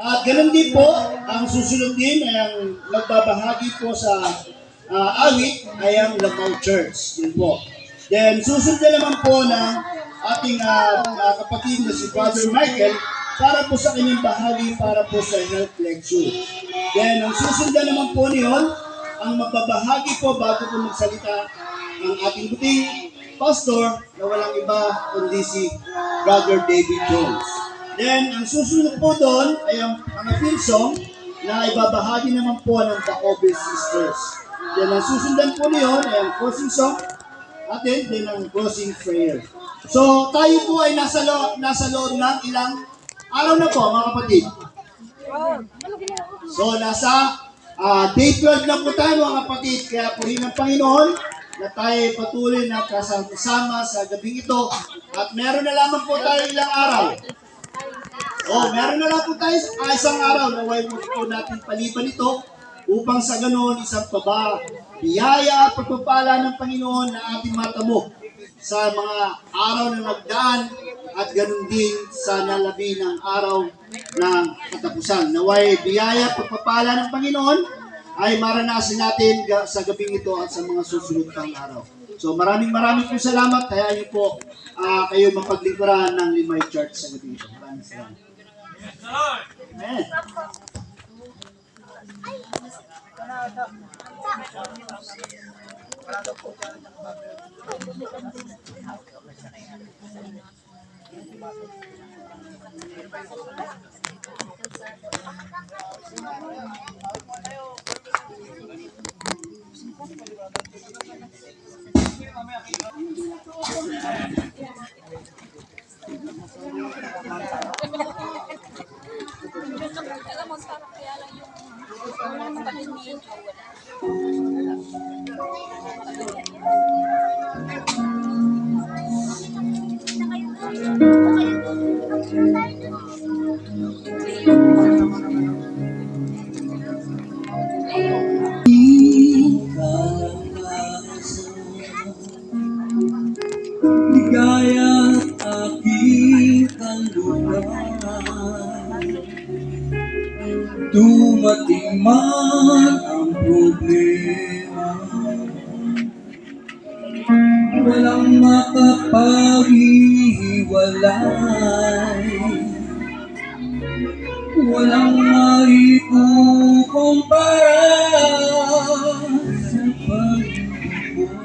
At ganun din po, ang susunod din ay ang magbabahagi po sa ah, awit ay ang Lamaw Church. Yun po. Then susunod na naman po ng ating ah, ah, kapatid na si Father Michael para po sa kanyang bahagi para po sa health lecture. Then ang susunod na naman po niyon, ang magbabahagi po bago po magsalita ang ating buting pastor na walang iba kundi si Brother David Jones. Then, ang susunod po doon ay ang mga theme song na ibabahagi naman po ng Bacobe Sisters. Then, ang susundan po niyon ay ang closing song at then, ang closing prayer. So, tayo po ay nasa, lo- nasa loob ng ilang araw na po, mga kapatid. So, nasa ah, day 12 na po tayo, mga kapatid. Kaya po ng Panginoon na tayo ay patuloy na kasama sa gabing ito. At meron na lamang po tayo ilang araw. Oh, meron na lang po tayo ah, isang araw na way po natin paliban ito upang sa ganoon isang paba, biyaya at pagpapala ng Panginoon na ating matamo sa mga araw na nagdaan at ganun din sa nalabi ng araw ng katapusan. Naway biyaya at pagpapala ng Panginoon ay maranasin natin sa gabing ito at sa mga susunod pang araw. So maraming maraming po salamat. Kaya niyo po ah, kayo mapaglingkuran ng Limay Church sa gabing ito. Maraming salamat. Amen. Ligaya dumating man ang problema. Walang makapag-iwalay Walang maikukumpara sa pag-ibig.